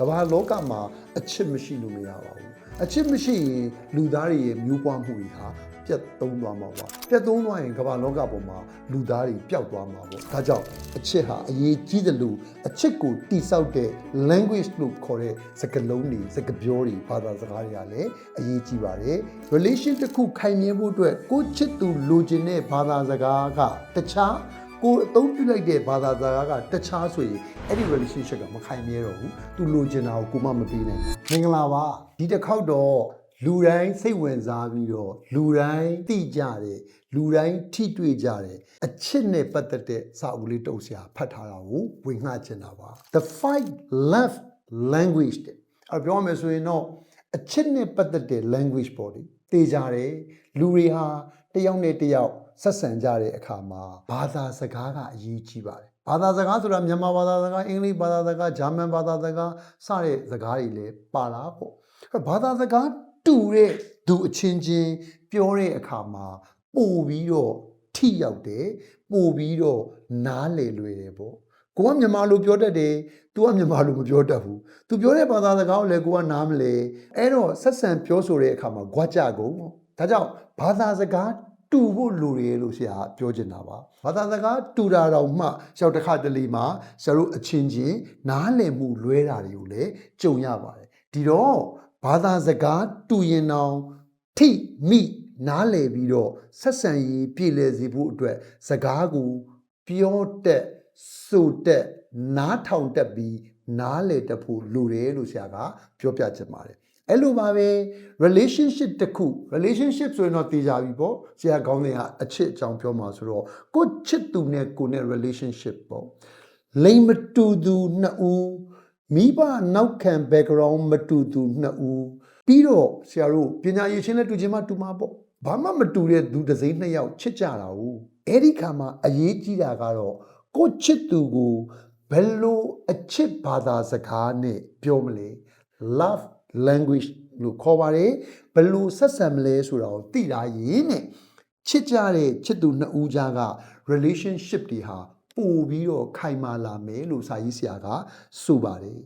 ကမ္ဘာလောကမှာအချစ်မရှိလို့မရပါဘူးအချစ်မရှိရင်လူသားတွေရဲ့မျိုးပွားမှုတွေဟာပြတ်သုံးသွားမှာပါပြတ်သုံးသွားရင်ကမ္ဘာလောကပေါ်မှာလူသားတွေပျောက်သွားမှာပေါ့ဒါကြောင့်အချစ်ဟာအရေးကြီးတယ်လို့အချစ်ကိုတိဆောက်တဲ့ language လို့ခေါ်တဲ့စကားလုံးတွေစကားပြောတွေဘာသာစကားတွေကလည်းအရေးကြီးပါတယ် relation တစ်ခုခိုင်မြဲဖို့အတွက်ကိုယ့်ချစ်သူလိုချင်တဲ့ဘာသာစကားကတခြား ကိုအသုံးပြုလိုက်တဲ့ဘာသာစကားကတခြားဆိုရင်အဲ့ဒီ relationship ကမခိုင်မြဲတော့ဘူးသူလိုချင်တာကိုကိုမမပေးနိုင်ဘူးမင်္ဂလာပါဒီတစ်ခေါက်တော့လူတိုင်းစိတ်ဝင်စားပြီးတော့လူတိုင်းသိကြတယ်လူတိုင်းထိတွေ့ကြတယ်အချစ်နဲ့ပတ်သက်တဲ့စာအုပ်လေးတုပ်ဆရာဖတ်ထားတာကိုဝင်ငှချင်တာပါ the five love language တဲ့အဲ့ပြောရမယ်ဆိုရင်တော့အချစ်နဲ့ပတ်သက်တဲ့ language ပေါ့လေသိကြတယ်လူတွေဟာတစ်ယောက်နဲ့တစ်ယောက် ဆက်ဆံကြတဲ့အခါမှာဘာသာစကားကအရေးကြီးပါတယ်။ဘာသာစကားဆိုတာမြန်မာဘာသာစကားအင်္ဂလိပ်ဘာသာစကားဂျာမန်ဘာသာစကားစတဲ့စကားတွေလည်းပါလာပေါ့။အဲ့ဘာသာစကားတူတဲ့သူအချင်းချင်းပြောတဲ့အခါမှာပို့ပြီးတော့ထိရောက်တယ်ပို့ပြီးတော့နားလည်လွယ်တယ်ပေါ့။ကိုကမြန်မာလိုပြောတတ်တယ်။ तू ကမြန်မာလိုမပြောတတ်ဘူး။ तू ပြောတဲ့ဘာသာစကားကိုလည်းကိုကနားမလဲ။အဲ့တော့ဆက်ဆံပြောဆိုတဲ့အခါမှာကြွားကြကုန်ပေါ့။ဒါကြောင့်ဘာသာစကား တူဖို့လိုတယ်လို့ဆရာပြောချင်တာပါဘာသာစကားတူတာတော့မှရှောက်တစ်ခါတလေမှာဆရာတို့အချင်းချင်းနားလည်မှုလွဲတာတွေကိုလည်းကြုံရပါတယ်ဒီတော့ဘာသာစကားတူရင်တော့ထိမိနားလည်ပြီးတော့ဆက်ဆံရေးပြည်လည်စေဖို့အတွက်စကားကိုပြောတက်ဆိုတက်နားထောင်တက်ပြီးနားလည်တတ်ဖို့လိုတယ်လို့ဆရာကပြောပြချင်ပါတယ် အဲ့လိုပါပဲ relationship တစ်ခု relationship ဆိုရင်တော့တည်ကြပြီပေါ့ဆရာကောင်းတဲ့ဟာအချစ်အကြောင်းပြောမှာဆိုတော့ကိုချစ်သူနဲ့ကိုနဲ့ relationship ပေါ့လိမ်မတူသူနှစ်ဦးမိဘနောက်ခံ background မတူသူနှစ်ဦးပြီးတော့ဆရာတို့ပညာရေးချင်းနဲ့တူချင်းမှတူမှာပေါ့ဘာမှမတူတဲ့သူတစ်စိမ့်နှစ်ယောက်ချစ်ကြတာ ਉ အဲ့ဒီခါမှာအရေးကြီးတာကတော့ကိုချစ်သူကိုဘယ်လိုအချစ်ဘာသာစကားနဲ့ပြောမလဲ love language လို့ခေါ်ပါတယ်ဘယ်လိုဆက်ဆံမလဲဆိုတာကိုသိတာရင်နဲ့ချစ်ကြတဲ့ချစ်သူနှစ်ဦးကြားက relationship တွေဟာပို့ပြီးတော့ခိုင်မာလာမယ်လို့စာရေးဆရာကဆိုပါတယ်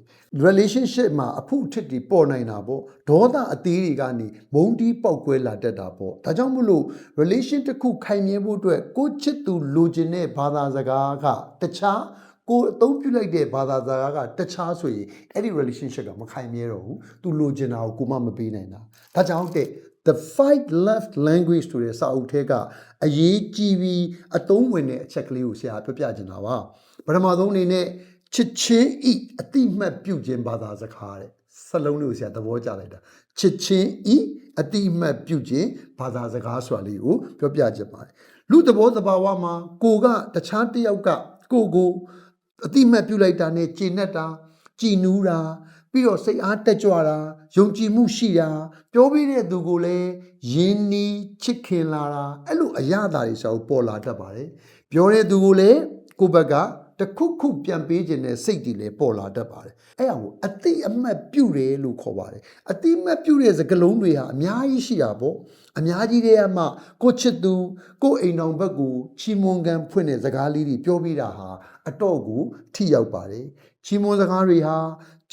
relationship မှာအဖို့အထစ်တွေပေါ်နိုင်တာပေါ့ဒေါသအသေးတွေကနေမုန်းတီးပေါက်ကွဲလာတတ်တာပေါ့ဒါကြောင့်မို့လို့ relation တစ်ခုခိုင်မြဲဖို့အတွက်ကိုယ့်ချစ်သူလိုချင်တဲ့ဘာသာစကားကတခြား ကိုယ်အသုံးပြုလိုက်တဲ့ဘာသာစကားကတခြားဆိုရင်အဲ့ဒီ relationship ကမခိုင်မြဲတော့ဘူးသူလိုချင်တာကိုကိုမမပေးနိုင်တာဒါကြောင့်တဲ့ the fight left language ဆိုတဲ့စာအုပ်ထဲကအရေးကြီးပြီးအသုံးဝင်တဲ့အချက်ကလေးကိုဆရာပြပြချင်တာပါပထမဆုံးအနေနဲ့ချစ်ချင်းဤအတိမတ်ပြုခြင်းဘာသာစကားတဲ့စလုံးလေးကိုဆရာသဘောကျလိုက်တာချစ်ချင်းဤအတိမတ်ပြုခြင်းဘာသာစကားဆိုတာလေးကိုပြောပြချင်ပါတယ်လူသဘောသဘာဝမှာကိုကတခြားတစ်ယောက်ကကိုကို အတိမတ်ပြုလိုက်တာနဲ့ကျင့်တတ်တာကြည်နူးတာပြီးတော့စိတ်အားတက်ကြွတာယုံကြည်မှုရှိတာပြောပြတဲ့သူကိုလည်းယဉ်နီးချစ်ခင်လာတာအဲ့လိုအရသာတွေဆိုပေါ်လာတတ်ပါတယ်ပြောတဲ့သူကိုလည်းကိုယ့်ဘက်ကတစ်ခုခုပြန်ပေးခြင်းနဲ့စိတ်တွေလည်းပေါ်လာတတ်ပါတယ်အဲ့ဒါကိုအတိအမှတ်ပြုတယ်လို့ခေါ်ပါတယ်အတိအမှတ်ပြုတဲ့စကားလုံးတွေဟာအများကြီးရှိတာပေါ့အများကြီးတည်းကမှကိုချစ်သူကိုအိမ်တော်ဘက်ကိုချီးမွမ်းကမ်းဖွင့်တဲ့စကားလေးတွေပြောပြတာဟာ အတော့ကိုထိရောက်ပါတယ်ချီးမွမ်းစကားတွေဟာ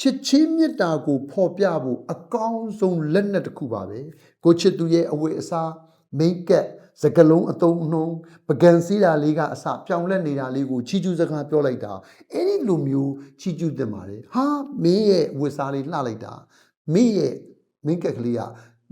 ချစ်ချင်းမေတ္တာကိုဖော်ပြဖို့အကောင်းဆုံးလက်နက်တစ်ခုပါပဲကိုချစ်သူရဲ့အဝတ်အစားမိတ်ကပ်စကလုံးအတုံးအနှုံးပကံစည်းတာလေးကအစပြောင်းလဲနေတာလေးကိုချီကျူးစကားပြောလိုက်တာအဲ့ဒီလိုမျိုးချီကျူးတင်ပါတယ်ဟာမင်းရဲ့အဝတ်အစားလေးလှလိုက်တာမင်းရဲ့မိတ်ကပ်ကလေးက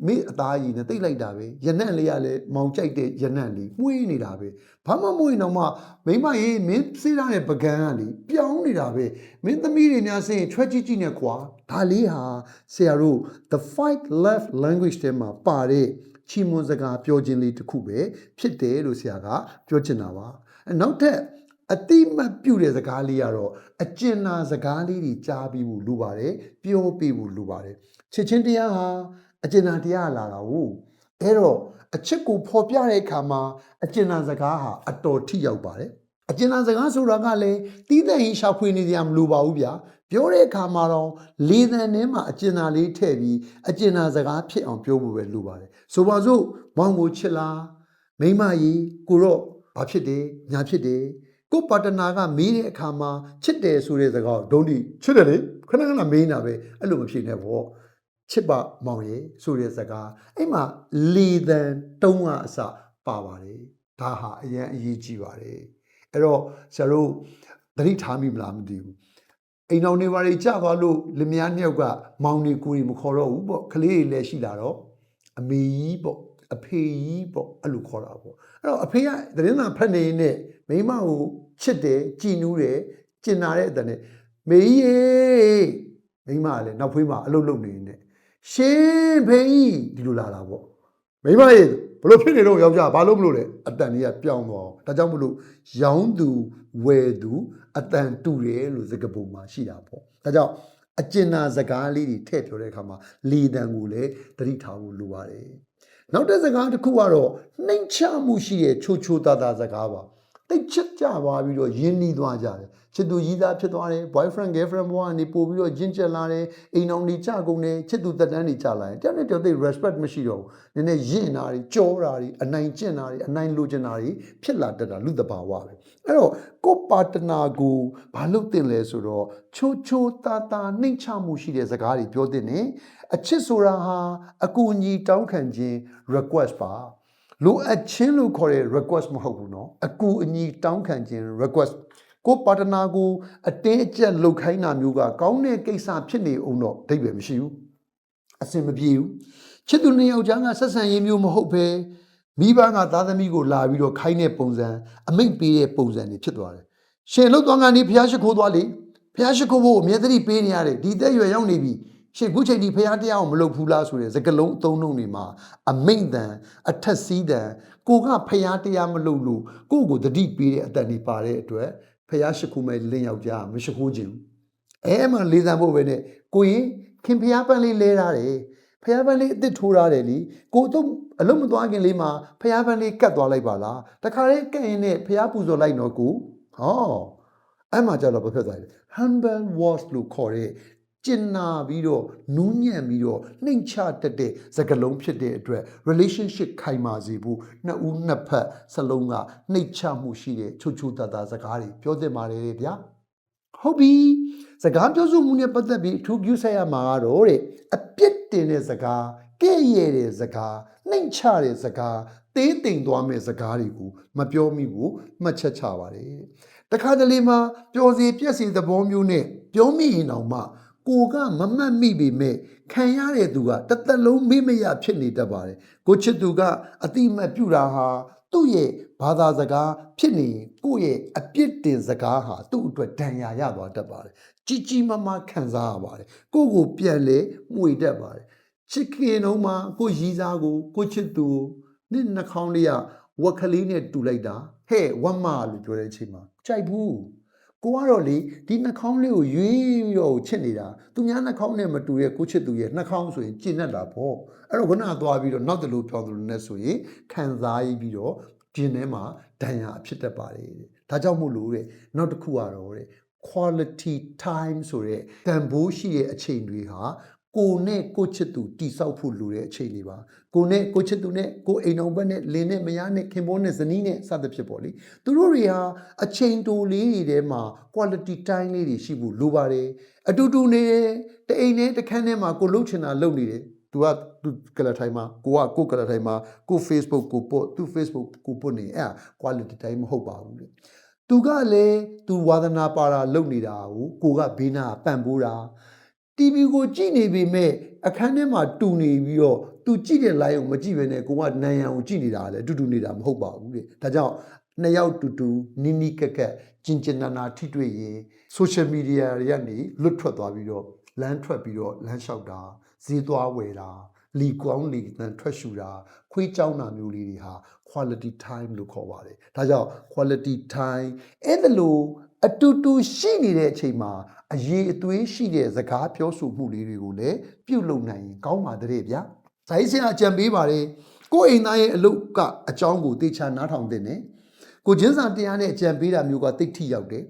မင်းအသားကြီးနဲ့တိတ်လိုက်တာပဲရနံ့လေးကလည်းမောင်ကြိုက်တဲ့ရနံ့လေးမှုေးနေတာပဲဘာမှမမှုေးတော့မှမိမရေးမင်းစေးထားတဲ့ပကံကလေပြောင်းနေတာပဲမင်းသမီးတွေများစရင်ချွဲကြည့်ကြည့်နဲ့ကွာဒါလေးဟာဆရာတို့ the fight left language ထဲမှာပါတဲ့ချီမွန်စကားပြောခြင်းလေးတစ်ခုပဲဖြစ်တယ်လို့ဆရာကပြောချင်တာပါအဲနောက်ထပ်အတိမတ်ပြုတဲ့စကားလေးကတော့အကျဉ်းနာစကားလေးတွေကြားပြီးဖို့လိုပါတယ်ပြောပြီးဖို့လိုပါတယ်ချစ်ချင်းတရားဟာ အကျဉ်းနာတရားလာတာဟုတ်အဲ့တော့အချစ်ကိုဖော်ပြတဲ့အခါမှာအကျဉ်းနာစကားဟာအတော်ထိရောက်ပါတယ်အကျဉ်းသားစကားဆိုတာကလည်းတီးတဲ့ရင်ရှာဖွေနေကြမလိုပါဘူးဗျာပြောတဲ့အခါမှာတော့လေသံထဲမှာအကျဉ်းသားလေးထည့်ပြီးအကျဉ်းသားစကားဖြစ်အောင်ပြောဖို့ပဲလိုပါတယ်ဆိုပါစို့မောင်ကိုချစ်လားမိမကြီးကိုတော့ဘာဖြစ်တယ်ညာဖြစ်တယ်ကိုပါတနာကမေးတဲ့အခါမှာချစ်တယ်ဆိုတဲ့စကားကိုဒုံဒီချစ်တယ်လေခဏခဏမေးနေတာပဲအဲ့လိုမဖြစ်နဲ့ပေါ့ ချစ်ပါမောင်ရေဆိုတဲ့စကားအဲ့မှာလေတန်တုံးကအစပါပါတယ်ဒါဟာအရင်အရေးကြီးပါတယ်အဲ့တော့ဆရာတို့သတိထားမိမလားမသိဘူးအိမ်တော်နေပါလေကြာသွားလို့လင်မယားနှစ်ယောက်ကမောင်နေကိုယ်မခေါ်တော့ဘူးပေါ့ကလေးတွေလည်းရှိလာတော့အမေကြီးပေါ့အဖေကြီးပေါ့အဲ့လိုခေါ်တာပေါ့အဲ့တော့အဖေကသတင်းစာဖတ်နေရင်နဲ့မိန်းမကိုချစ်တယ်ကြည်နူးတယ်ကျင်နာတဲ့အတန်နဲ့မေကြီးရေမိန်းမကလည်းနောက်ဖွေးမှာအလုပ်လုပ်နေနေ ရှင်ဖေကြီးဒီလိုလာတာပေါ့မိန်းမရေဘလို့ဖြစ်နေတော့ယောက်ျားဘာလို့မလို့လဲအတန်ကြီးကပြောင်းသွားအောင်ဒါကြောင့်မလို့ရောင်းသူဝယ်သူအတန်တူတယ်လို့စကားပုံမှာရှိတာပေါ့ဒါကြောင့်အကျဉ်းနာစကားလေးတွေထည့်ပြောတဲ့အခါမှာလေတံကိုလည်းသတိထားဖို့လိုပါတယ်နောက်တဲ့စကားတစ်ခုကတော့နှိမ်ချမှုရှိတဲ့ချိုချိုတာတာစကားပါတိတ်ချစ်ကြသွားပြီးတော့ယဉ်နီးသွားကြတယ် ချစ်သူရည်သားဖြစ်သွားတယ် boyfriend girlfriend ဘဝကနေပို့ပြီးတော့ဂျင်းကျက်လာတယ်အိမ်အောင်နေကြကုန်တယ်ချစ်သူတက်တန်းနေကြလာတယ်တယောက်နဲ့တယောက်သိ respect မရှိတော့ဘူးနည်းနည်းယဉ်တာတွေကြောတာတွေအနိုင်ကျင့်တာတွေအနိုင်လိုချင်တာတွေဖြစ်လာတတ်တာလူတဘာဝပဲအဲ့တော့ကိုပါတနာကိုဘာလို့တင်လဲဆိုတော့ချိုချိုတာတာနှိမ်ချမှုရှိတဲ့စကားတွေပြောတဲ့နေအချစ်ဆိုတာဟာအကူအညီတောင်းခံခြင်း request ပါ လိုအပ်ချင်းလို့ခေါ်တဲ့ request မဟုတ်ဘူးเนาะအကူအညီတောင်းခံခြင်း request ကိုပါတနာကိုအတင်းအကျပ်လှုပ်ခိုင်းတာမျိုးကကောင်းတဲ့ကိစ္စဖြစ်နေအောင်တော့အဓိပ္ပာယ်မရှိဘူးအစင်မပြေဘူးချစ်သူနှစ်ယောက်ကြားကဆက်ဆံရေးမျိုးမဟုတ်ဘဲမိဘကသားသမီးကိုလာပြီးတော့ခိုင်းတဲ့ပုံစံအမိတ်ပေးတဲ့ပုံစံတွေဖြစ်သွားတယ်ရှင်လှုပ်သွားကနေဖះရှိခိုးသွားလေဖះရှိခိုးဖို့အမြဲတမ်းပေးနေရတယ်ဒီသက်ရွယ်ရောက်နေပြီရှင်ခုချိန်ဒီဖះတရားကိုမလုပ်ဘူးလားဆိုတဲ့စကလုံးအသုံးနှုန်းတွေမှာအမိတ်တန်အထက်စီးတန်ကိုကဖះတရားမလုပ်လို့ကိုယ့်ကိုတတိပေးတဲ့အတန်တွေပါတဲ့အတွက် ဖះရှိခိုးမဲ့လင်းယောက်ျားမရှိခိုးခြင်းဘူးအဲမှလေးတန်ဖို့ပဲနဲ့ကိုရင်ခင်ဖះပန်းလေးလဲထားတယ်ဖះပန်းလေးအစ်စ်ထိုးထားတယ်လीကိုတော့အလုံးမသွားခင်လေးမှာဖះပန်းလေးကတ်သွားလိုက်ပါလားတခါလေးကတ်ရင်နဲ့ဖះပူဇော်လိုက်တော့ကိုဟောအဲ့မှာကျတော့ဘာဖြစ်သွားလဲ humble words လို့ခေါ်တဲ့ ကျင်နာပြီးတော့နူးညံ့ပြီးတော့နှိမ်ချတတ်တဲ့စကားလုံးဖြစ်တဲ့အတွက် relationship ခိုင်မာစေဖို့နှစ်ဦးနှစ်ဖက်စလုံးကနှိမ်ချမှုရှိတဲ့ချူချူတတာစကားတွေပြောသင့်ပါတယ်ဗျာဟုတ်ပြီစကားပြောဆိုမှုနဲ့ပတ်သက်ပြီးအထူးပြုဆက်ရမှာကတော့တဲ့အပြစ်တင်တဲ့စကားကဲ့ရဲ့တဲ့စကားနှိမ်ချတဲ့စကားသေးတိမ်သွားမဲ့စကားတွေကိုမပြောမိဘူးမှတ်ချက်ချပါတယ်တဲ့တခါတလေမှာပျော်စီပြက်စီသဘောမျိုးနဲ့ပြောမိရင်တော့မှ ကိုကမမှတ်မိပေမဲ့ခံရတဲ့သူကတစ်သက်လုံးမေ့မရဖြစ်နေတတ်ပါတယ်ကိုချစ်သူကအတိအမတ်ပြုတာဟာသူ့ရဲ့ဘာသာစကားဖြစ်နေရင်ကိုယ့်ရဲ့အပြစ်တင်စကားဟာသူ့အတွက်ဒဏ်ရာရသွားတတ်ပါတယ်ကြီးကြီးမားမားခံစားရပါတယ်ကိုယ့်ကိုပြန်လဲမှွေတတ်ပါတယ်ချစ်ခင်တော့မှကိုရီးစားကိုကိုချစ်သူကိုနှစ်နှာခေါင်းလေးကဝက်ကလေးနဲ့တူလိုက်တာဟဲ့ဝမ်းမလို့ပြောတဲ့အချိန်မှာကြိုက်ဘူး ကိုကတော့လေဒီနှာခေါင်းလေးကိုရွေးပြီးတော့ချစ်နေတာသူများနှာခေါင်းနဲ့မတူရဲ့ကိုချစ်သူရဲ့နှာခေါင်းဆိုရင်ကျင့်တတ်တာပေါ့အဲ့တော့ခုနကသွားပြီးတော့နောက်တလူပြောသလိုနဲ့ဆိုရင်ခံစားရပြီးတော့ကျင်ထဲမှာဒဏ်ရာအဖြစ်တတ်ပါတယ်တဲ့ဒါကြောင့်မို့လို့တဲ့နောက်တစ်ခုကတော့တဲ့ quality time ဆိုတဲ့တန်ဖိုးရှိတဲ့အချိန်တွေဟာ ကိုနဲ့ကိုချစ်သူတိဆောက်ဖို့လိုတဲ့အချိန်တွေပါကိုနဲ့ကိုချစ်သူနဲ့ကိုအိမ်အောင်ဘက်နဲ့လင်းနဲ့မယားနဲ့ခင်ဘောနဲ့ဇနီးနဲ့စသဖြင့်ပေါ့လေသူတို့တွေဟာအချိန်တိုလေးတွေထဲမှာ quality time လေးတွေရှိဖို့လိုပါတယ်အတူတူနေတယ်တအိမ်နဲ့တစ်ခန်းထဲမှာကိုလှုပ်ချင်တာလှုပ်နေတယ်သူကသူကလထိုင်မှာကိုကကိုကလထိုင်မှာကို Facebook ကိုပို့သူ Facebook ကိုပို့နေအဲ့ quality time မဟုတ်ပါဘူးလေသူကလည်းသူဝါသနာပါတာလုပ်နေတာကိုကိုကဘေးနာပန့်ပိုးတာ TV ကိုကြည့်နေပေမဲ့အခန်းထဲမှာတူနေပြီးတော့သူကြည့်တဲ့ line ကိုမကြည့်ဘဲနဲ့ကိုကနန်ရံကိုကြည့်နေတာလေအတူတူနေတာမဟုတ်ပါဘူးလေဒါကြောင့်နှစ်ယောက်တူတူနီးနီးကက်ကက်ကျင်ကျင်နာနာထိတွေ့ရင် social media တွေကနေလွတ်ထွက်သွားပြီးတော့လမ်းထွက်ပြီးတော့လမ်းလျှောက်တာဈေးသွားဝယ်တာလီကွောင်းလီတန်ထွက်ရှူတာခွေးကြောင်းတာမျိုးလေးတွေဟာ quality time လို့ခေါ်ပါတယ်ဒါကြောင့် quality time အဲ့ဒါလို့ အတူတူရှိနေတဲ့အချိန်မှာအရေးအသွေးရှိတဲ့စကားပြောဆိုမှုလေးတွေကိုလည်းပြုလုပ်နိုင်ရင်ကောင်းပါတဲ့ဗျာဇာတိဆရာအကြံပေးပါတယ်ကိုယ့်အိမ်သားရဲ့အလုပ်ကအကြောင်းကိုတေချာနားထောင်တဲ့နဲ့ကိုချင်းစာတရားနဲ့အကြံပေးတာမျိုးကတိတ်ထိရောက်တယ်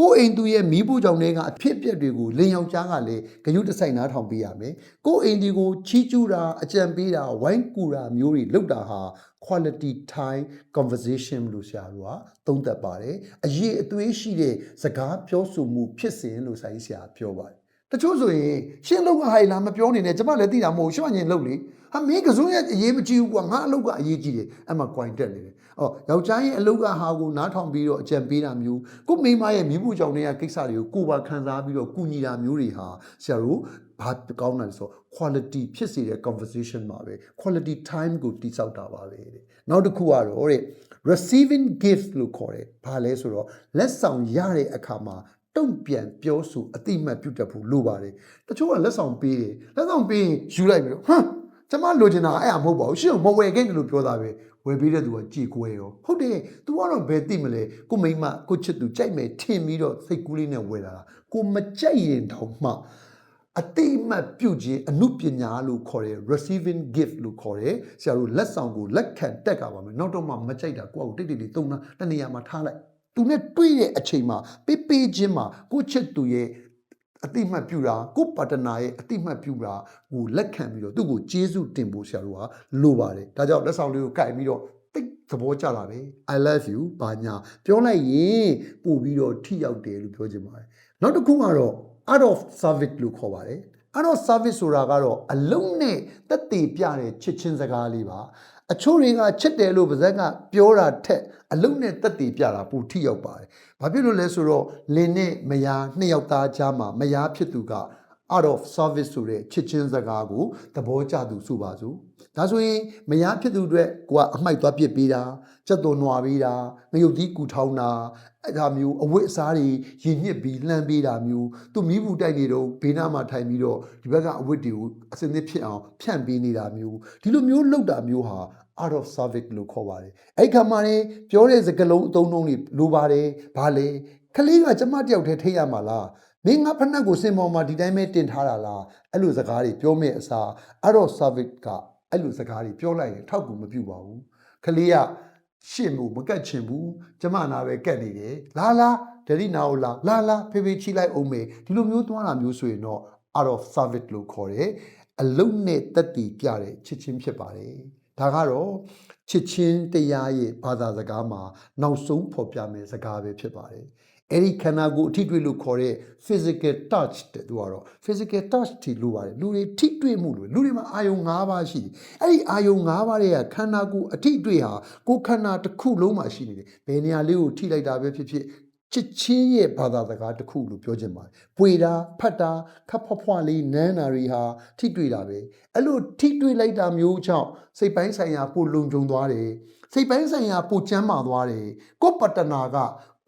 ကိုယ့်အိမ်သူရဲ့မိဖို့ကြောင့်တွေကအဖြစ်အပျက်တွေကိုလင်ယောက်ျားကလည်းဂယုတစိုက်နားထောင်ပေးရမယ်ကိုယ့်အိမ်ဒီကိုချီးကျူးတာအကြံပေးတာဝိုင်းကူတာမျိုးတွေလုပ်တာဟာ quality time conversation လို့ဆရာတို့ကသုံးသပ်ပါတယ်အရေးအသွေးရှိတဲ့စကားပြောဆိုမှုဖြစ်စဉ်လို့ဆိုင်ဆရာပြောပါတယ်တချို့ဆိုရင်ရှင်းလောက်ကဟိုင်လာမပြောနေနဲ့ကျမလည်းသိတာမဟုတ်ရှင်းရင်လုပ်လေ ဟာမင်းကစုံရဲ့အရေးမကြီးဘူးကွာငါအလုပ်ကအရေးကြီးတယ်အဲ့မှာ coin တက်နေတယ်အော်ယောက်ျားရဲ့အလုပ်ကဟာကိုနားထောင်ပြီးတော့အကြံပေးတာမျိုးကိုမိန်းမရဲ့မိမှုကြောင့်တွေကကိစ္စတွေကိုကိုယ်ပါခံစားပြီးတော့ကုညီတာမျိုးတွေဟာဆရာတို့ဘာကောင်းတယ်ဆို quality ဖြစ်စေတဲ့ conversation ပါပဲ quality time ကိုတိစောက်တာပါပဲတဲ့နောက်တစ်ခုကတော့တဲ့ receiving gift လို့ခေါ်တယ်ဘာလဲဆိုတော့လက်ဆောင်ရတဲ့အခါမှာတုံ့ပြန်ပြောဆိုအတိအမှတ်ပြုတတ်ဖို့လိုပါတယ်တချို့ကလက်ဆောင်ပေးတယ်လက်ဆောင်ပေးရင်ယူလိုက်ပြီးတော့ဟမ် ကျမလိုချင်တာအဲ့အမဟုတ်ပါဘူးရှင့်မဝယ်ခဲ့တယ်လို့ပြောတာပဲဝယ်ပေးတဲ့သူကကြည်ကွဲရောဟုတ်တယ် तू ကတော့ဘယ်သိမလဲကိုမိမကိုချစ်သူကြိုက်မယ်ထင်ပြီးတော့စိတ်ကူးလေးနဲ့ဝယ်လာတာကိုမကြိုက်ရင်တော့မှအတိအမှတ်ပြုခြင်းအမှုပညာလို့ခေါ်တယ် receiving gift လို့ခေါ်တယ်ဆရာတို့လက်ဆောင်ကိုလက်ခံတက်ကပါမယ်နောက်တော့မှမကြိုက်တာကိုယ့်အကိုတိတ်တိတ်လေးသုံးတာတနေရာမှာထားလိုက်သူနဲ့တွေ့တဲ့အချိန်မှာပေးပေးခြင်းမှာကိုချစ်သူရဲ့ အတိအမှတ်ပြုတာကိုပါတနာရဲ့အတိအမှတ်ပြုတာကိုလက်ခံပြီးတော့သူ့ကိုကျေးဇူးတင်ဖို့ဆရာတို့ကလိုပါတယ်ဒါကြောင့်လက်ဆောင်လေးကိုကင်ပြီးတော့တိတ်သဘောကျလာတယ် I love you ဘာညာပြောလိုက်ရင်ပို့ပြီးတော့ထိရောက်တယ်လို့ပြောချင်ပါတယ်နောက်တစ်ခုကတော့ out of service လို့ခေါ်ပါတယ် out of service ဆိုတာကတော့အလုံးနဲ့တက်တည်ပြတဲ့ချစ်ချင်းစကားလေးပါ အချို့တွေကချစ်တယ်လို့ပါဇက်ကပြောတာထက်အလုံးနဲ့တက်တည်ပြတာပိုထိရောက်ပါတယ်ဘာဖြစ်လို့လဲဆိုတော့လင်နဲ့မယားနှစ်ယောက်သားကြားမှာမယားဖြစ်သူက out of service ဆိုတဲ့ချစ်ချင်းစကားကိုသဘောကျသူဆိုပါစို့ဒါဆိုရင်မယားဖြစ်သူအတွက်ကိုကအမိုက်သွားပစ်ပေးတာစက်သွန်နွာပေးတာငရုတ်သီးကူထောင်းတာအဲ့ဒါမျိုးအဝတ်အစားတွေရင်ညစ်ပြီးလှမ်းပေးတာမျိုးသူမိဘူးတိုက်နေတော့ဘေးနားမှာထိုင်ပြီးတော့ဒီဘက်ကအဝတ်တွေကိုအစင်းသစ်ဖြစ်အောင်ဖြန့်ပေးနေတာမျိုးဒီလိုမျိုးလုပ်တာမျိုးဟာ out of service လို့ခေါ်ပါတယ်အဲ့ခါမှာနေပြောတဲ့စကားလုံးအသုံးအနှုန်းတွေလိုပါတယ်ဘာလဲခလေးကကျမတယောက်တည်းထိတ်ရမှာလား မင်းငါဖက်နှက်ကိုစင်ပေါ်မှာဒီတိုင်းပဲတင်ထားတာလားအဲ့လိုစကားတွေပြောမဲ့အစား out of service ကအဲ့လိုစကားတွေပြောလိုက်ရင်ထောက်ကူမပြုပါဘူးခလေးကရှင့်မှုမကတ်ချင်ဘူးကျမနာပဲကတ်နေတယ်လာလာဒရီနာကိုလာလာလာဖေဖေချီလိုက်အောင်မေဒီလိုမျိုးသွားတာမျိုးဆိုရင်တော့ out of service လို့ခေါ်တယ်အလုံးနဲ့တက်တည်ပြတဲ့ချစ်ချင်းဖြစ်ပါတယ်ဒါကတော့ချစ်ချင်းတရားရဲ့ဘာသာစကားမှာနောက်ဆုံးဖော်ပြမယ့်စကားပဲဖြစ်ပါတယ် အဲ့ဒီခန္ဓာကိုယ်အထိတွေ့လို့ခေါ်တဲ့ physical touch တဲ့သူကတော့ physical touch ထိလို့ပါတယ်လူတွေထိတွေ့မှုလို့လူတွေမှာအာယုံ၅ပါးရှိတယ်အဲ့ဒီအာယုံ၅ပါးတွေကခန္ဓာကိုယ်အထိတွေ့ဟာကိုယ်ခန္ဓာတစ်ခုလုံးမှာရှိနေတယ်ဘယ်နေရာလေးကိုထိလိုက်တာပဲဖြစ်ဖြစ်ချစ်ချင်းရဲ့ဘာသာစကားတစ်ခုလို့ပြောချင်ပါတယ်။ပွေတာဖတ်တာခပ်ဖွားဖွားလေးနန်းနာတွေဟာထိတွေ့တာပဲ။အဲ့လိုထိတွေ့လိုက်တာမျိုးကြောင့်စိတ်ပိုင်းဆိုင်ရာပိုလုံခြုံသွားတယ်။စိတ်ပိုင်းဆိုင်ရာပိုကျန်းမာသွားတယ်။ကိုယ်ပတ္တနာက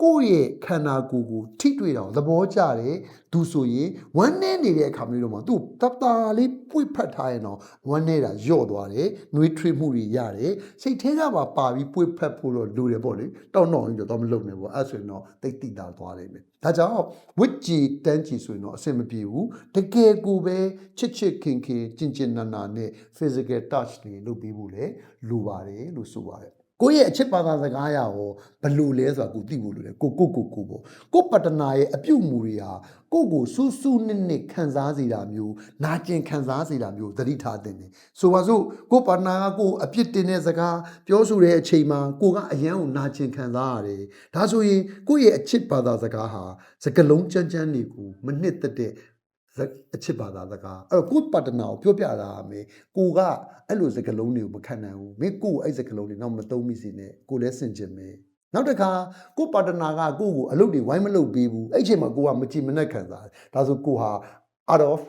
ကိုယ့်ရဲ့ခန္ဓာကိုယ်ကိုထိတွေ့တာကိုသဘောကျတယ်သူဆိုရင်ဝမ်းနေနေတဲ့အခါမျိုးတော့မှသူ့တတာလေးပွေဖတ်ထားရင်တော့ဝမ်းနေတာညော့သွားတယ်နှွေးထွေးမှုတွေရတယ်စိတ်ထဲကပါပါပြီးပွေဖတ်ဖို့တော့လိုတယ်ပေါ့လေတောက်တော့ရင်တော့မလုပ်နဲ့ပေါ့အဲ့ဆိုရင်တော့တိတ်တိတာသွားလိမ့်မယ်ဒါကြောင့်ဝစ်ကြည်တန်းကြည်ဆိုရင်တော့အဆင်မပြေဘူးတကယ်ကိုပဲချစ်ချစ်ခင်ခင်ကျင်ကျင်နာနာနဲ့ physical touch တွေလုပ်ပြီးဖို့လေလိုပါတယ်လို့ဆိုပါတယ် ကိုယ့်ရဲ့အချစ်ပါသာစကားရရောဘလို့လဲဆိုတာကိုသိဖို့လိုတယ်ကိုကိုကိုကိုပေါ့ကိုပတ္တနာရဲ့အပြုတ်မူတွေဟာကိုကိုစူးစူးနစ်နစ်ခံစားစေတာမျိုးနာကျင်ခံစားစေတာမျိုးသတိထားတင်တယ်ဆိုပါစို့ကိုပတ္တနာကကိုအပြစ်တင်တဲ့စကားပြောဆိုတဲ့အချိန်မှာကိုကအယံကိုနာကျင်ခံစားရတယ်ဒါဆိုရင်ကိုယ့်ရဲ့အချစ်ပါသာစကားဟာစကလုံးကြမ်းကြမ်းတွေကိုမနှစ်သက်တဲ့ အချစ်ဘာသာစကားအဲ့တော့ကိုယ့်ပတ္တနာကိုပြောပြတာမယ်ကိုကအဲ့လိုစကားလုံးတွေကိုမခံနိုင်ဘူးမင်းကိုယ်အဲ့စကားလုံးတွေတော့မသုံးမိစေနဲ့ကိုလည်းဆင်ကျင်မယ်နောက်တစ်ခါကိုယ့်ပတ္တနာကကိုယ့်ကိုအလုပ်တွေဝိုင်းမလုပ်ပေးဘူးအဲ့ချိန်မှာကိုကမကြည်မနှက်ခံစားတယ်ဒါဆိုကိုဟာ out of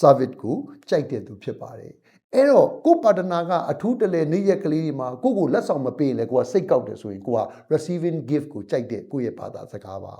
service ကိုကြိုက်တဲ့သူဖြစ်ပါတယ်အဲ့တော့ကိုယ့်ပါတနာကအထူးတလဲနေ့ရက်ကလေးတွေမှာကိုယ့်ကိုလက်ဆောင်မပေးရင်လည်းကိုကစိတ်ကောက်တယ်ဆိုရင်ကိုက receiving gift ကိုကြိုက်တဲ့ကိုယ့်ရဲ့ဘာသာစကားပါ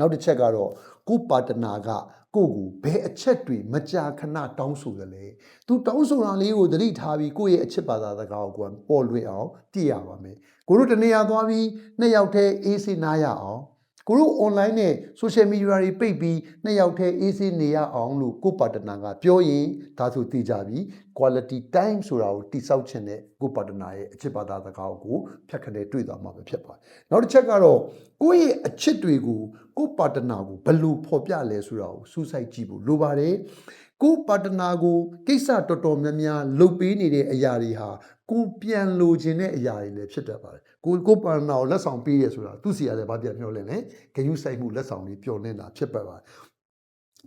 နောက်တစ်ချက်ကတော့ကိုယ့်ပါတနာကကိုယ့်ကိုဘယ်အချက်တွေမကြာခဏတောင်းဆိုရလဲသူတောင်းဆိုတာလေးကိုသတိထားပြီးကိုယ့်ရဲ့အချက်ဘာသာစကားကိုကိုယ်ပေါ်လွင်အောင်တည်ရပါမယ်ကိုတို့တနေရာသွားပြီးနှစ်ယောက်တည်းအေးစိနားရအောင်ကိုတို့ online နဲ့ social media တွေပိတ်ပြီးနှစ်ယောက်တည်းအေးဆေးနေရအောင်လို့ကိုပါတနာကပြောရင်ဒါဆိုသိကြပြီ quality time ဆိုတာကိုတိဆောက်ခြင်းနဲ့ကိုပါတနာရဲ့အချစ်ဘာသာစကားကိုဖြတ်ခနဲ့တွေ့သွားမှာပဲဖြစ်ပါတယ်။နောက်တစ်ချက်ကတော့ကိုယ့်ရဲ့အချစ်တွေကို ကိုပါတနာကိုဘယ်လိုဖော်ပြလဲဆိုတာကိုစူးစိုက်ကြည့်ဖို့လိုပါတယ်။ကိုပါတနာကိုကိစ္စတော်တော်များများလုပ်ပေးနေတဲ့အရာတွေဟာကိုပြန်လိုချင်တဲ့အရာတွေလည်းဖြစ်တတ်ပါတယ်ကိုကိုပါတနာကိုလက်ဆောင်ပေးရဆိုတာသူစီရတယ်ဗာပြန်ပြောလဲနဲ့ဂယုစိုက်မှုလက်ဆောင်တွေပျော်နေတာဖြစ်ပတ်ပါတယ်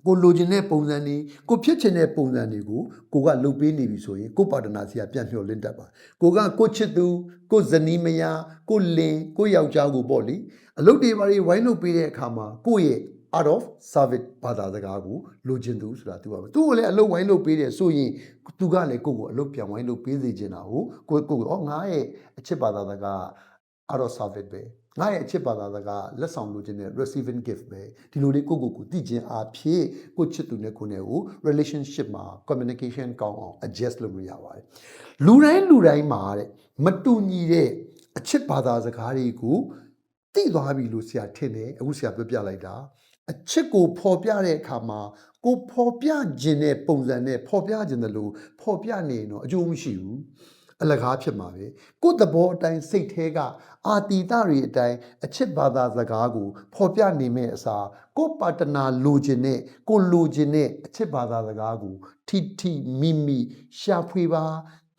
ကိုလိုချင်တဲ့ပုံစံတွေကိုဖြစ်ချင်တဲ့ပုံစံတွေကိုကိုကလုပ်ပေးနေပြီဆိုရင်ကိုပါတနာစီကပြန်မျှော်လင့်တတ်ပါကိုကကိုချစ်သူကိုဇနီးမယားကိုလင်ကိုယောက်ျားကိုပေါ့လေအလုပ်တွေဘာတွေဝိုင်းလုပ်ပေးတဲ့အခါမှာကိုရဲ့ out of service ဘာသာစကားကိုလိုချင်သူဆိုတာသူပါပဲသူ့ကိုလည်းအလုပ်ဝိုင်းလုပ်ပေးတယ်ဆိုရင်သူကလည်းကိုယ့်ကိုအလုပ်ပြန်ဝိုင်းလုပ်ပေးစေချင်တာကိုကိုကိုကိုဩငါရဲ့အချစ်ဘာသာစကား out of service ပဲငါရဲ့အချစ်ဘာသာစကားလက်ဆောင်လိုချင်တဲ့ receiving gift ပဲဒီလိုလေးကိုကိုကိုတည်ခြင်းအဖြစ်ကိုချစ်သူနဲ့ကိုနဲ့ကို relationship မှာ communication ကောင်းအောင် adjust လုပ်လို့ရပါတယ်လူတိုင်းလူတိုင်းမှာတဲ့မတူညီတဲ့အချစ်ဘာသာစကားတွေကိုသိသွားပြီလို့ဆရာထင်တယ်အခုဆရာပြောပြလိုက်တာအချစ်ကိုဖော်ပြတဲ့အခါမှာကိုဖော်ပြခြင်းတဲ့ပုံစံနဲ့ဖော်ပြခြင်းတယ်လို့ဖော်ပြနေရင်တော့အကျိုးမရှိဘူး အလကားဖြစ်မှာပဲကိုယ့်သဘောအတိုင်းစိတ်แท้ကအာတီတတွေအတိုင်းအချစ်ဘာသာစကားကိုဖော်ပြနေမဲ့အစားကိုယ့်ပါတနာလိုချင်တဲ့ကိုလိုချင်တဲ့အချစ်ဘာသာစကားကိုထိထိမိမိရှာဖွေပါ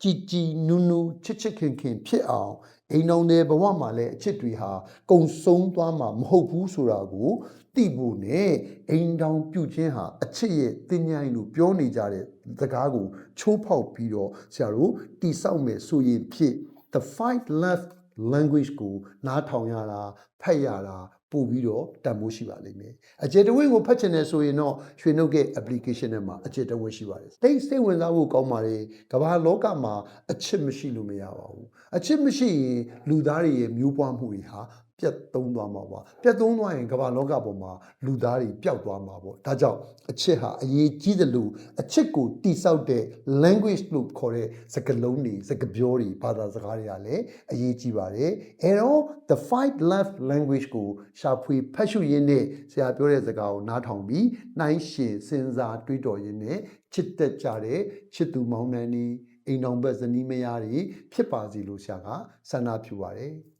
ကြည်ကြည်နူးနူးချစ်ချစ်ခင်ခင်ဖြစ်အောင်အိမ်တော်တဲ့ဘဝမှာလည်းအချစ်တွေဟာကုံဆုံးသွားမှာမဟုတ်ဘူးဆိုတာကို သိဖို့နဲ့အိမ်တော်ပြုတ်ခြင်းဟာအချစ်ရဲ့တင်ញိုင်းလို့ပြောနေကြတဲ့စကားကိုချိုးဖောက်ပြီးတော့ဆရာတို့တိဆောက်မယ်ဆိုရင်ဖြစ် the five love language ကိုနားထောင်ရတာဖတ်ရတာပို့ပြီးတော့တန်ဖိုးရှိပါလိမ့်မယ်အကျေတဝင်းကိုဖတ်ချင်တယ်ဆိုရင်တော့ရွှေနှုတ်က application ထဲမှာအကျေတဝင်းရှိပါတယ်တိတ်စိတ်ဝင်စားဖို့ကောင်းပါလေကမ္ဘာလောကမှာအချစ်မရှိလို့မရပါဘူးအချစ်မရှိရင်လူသားတွေရဲ့မျိုးပွားမှုတွေဟာ ပြတ်သုံးသွားမှာပါပြတ်သုံးသွားရင်ကမ္ဘာလောကပေါ်မှာလူသားတွေပျောက်သွားမှာပေါ့ဒါကြောင့်အချစ်ဟာအရေးကြီးတယ်လို့အချစ်ကိုတိဆောက်တဲ့ language လို့ခေါ်တဲ့စကားလုံးတွေစကားပြောတွေဘာသာစကားတွေကလည်းအရေးကြီးပါတယ်အဲတော့ the five love language ကိုရှာဖွေဖတ်ရှုရင်းနဲ့ဆရာပြောတဲ့စကားကိုနားထောင်ပြီးနှိုင်းရှင်စဉ်းစားတွေးတောရင်းနဲ့ချစ်သက်ကြတဲ့ချစ်သူမောင်နှံတွေအိမ်တော်ဘက်ဇနီးမယားတွေဖြစ်ပါစေလို့ဆရာကဆန္ဒပြုပါတယ်